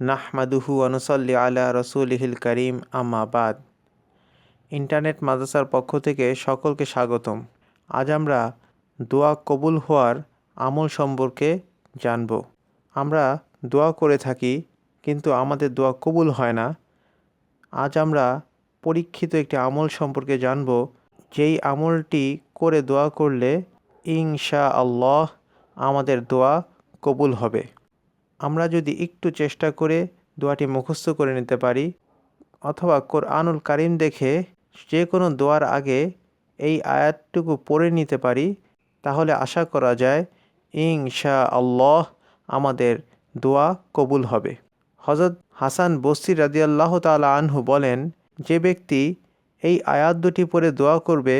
নাহমাদুহু অনুসল্লি আলা রসুলহিল করিম আম্মাবাদ ইন্টারনেট মাদ্রাসার পক্ষ থেকে সকলকে স্বাগতম। আজ আমরা দোয়া কবুল হওয়ার আমল সম্পর্কে জানব। আমরা দোয়া করে থাকি, কিন্তু আমাদের দোয়া কবুল হয় না। আজ আমরা পরীক্ষিত একটি আমল সম্পর্কে জানব। যেই আমলটি করে দোয়া করলে ইনশা আল্লাহ আমাদের দোয়া কবুল হবে। আমরা যদি একটু চেষ্টা করে দোয়াটি মুখস্থ করে নিতে পারি, অথবা কোরআনুল কারিম দেখে যে কোনো দোয়ার আগে এই আয়াতটুকু পড়ে নিতে পারি, তাহলে আশা করা যায় ইনশা আল্লাহ আমাদের দোয়া কবুল হবে। হজরত হাসান বস্তি রাদিয়াল্লাহ তালা আনহু বলেন, যে ব্যক্তি এই আয়াত দুটি পরে দোয়া করবে,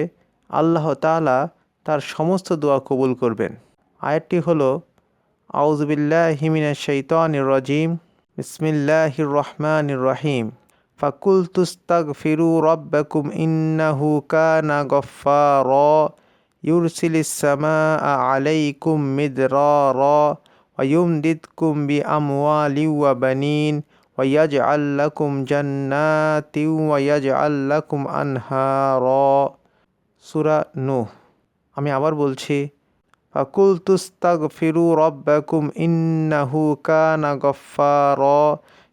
আল্লাহ তালা তার সমস্ত দোয়া কবুল করবেন। আয়াতটি হলো আউজবিল্লাহ হিমিনা শৈতানির রাজিম বিসমিল্লাহির রহমানির রহিম ফাকুল তুস্তাক ফিরু রব্বাকুম ইন্নাহু কানা গফার ইউরসিলিস সামা আলাইকুম মিদরার ويمددكم بأموال وبنين ويجعل لكم جنات ويجعل لكم أنهارا সূরা নূহ আমি আবার বলছি ফাকুল তুস্তাগ ফিরু রব্বাকুম ইন্নাহু কানা গফারা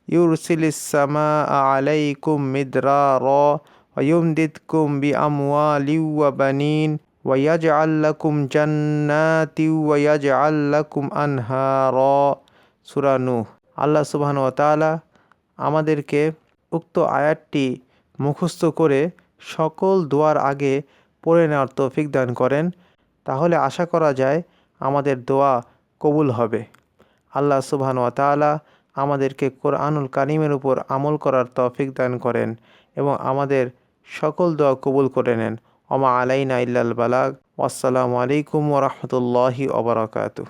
ইউরসিলিস সামা আলাইকুম মিদরার ويمددكم بأموال وبنين ويجعل لكم جنات ويجعل لكم أنهارا সূরা নূহ আল্লাহ সুবহান ওয়া তাআলা আমাদেরকে উক্ত আয়াতটি মুখস্থ করে সকল দোয়ার আগে পড়ে নেওয়ার তৌফিক দান করেন তাহলে আশা করা যায় আমাদের দোয়া কবুল হবে। আল্লাহ সুবহান ওয়া তাআলা আমাদেরকে কোরআনুল কারিমের উপর আমল করার তৌফিক দান করেন এবং আমাদের সকল দোয়া কবুল করে নেন। ওমা আলাইনা ইল্লাল বালাগ। আসসালামু আলাইকুম ওরহমতুল্লাহি ওবরাকাতুহ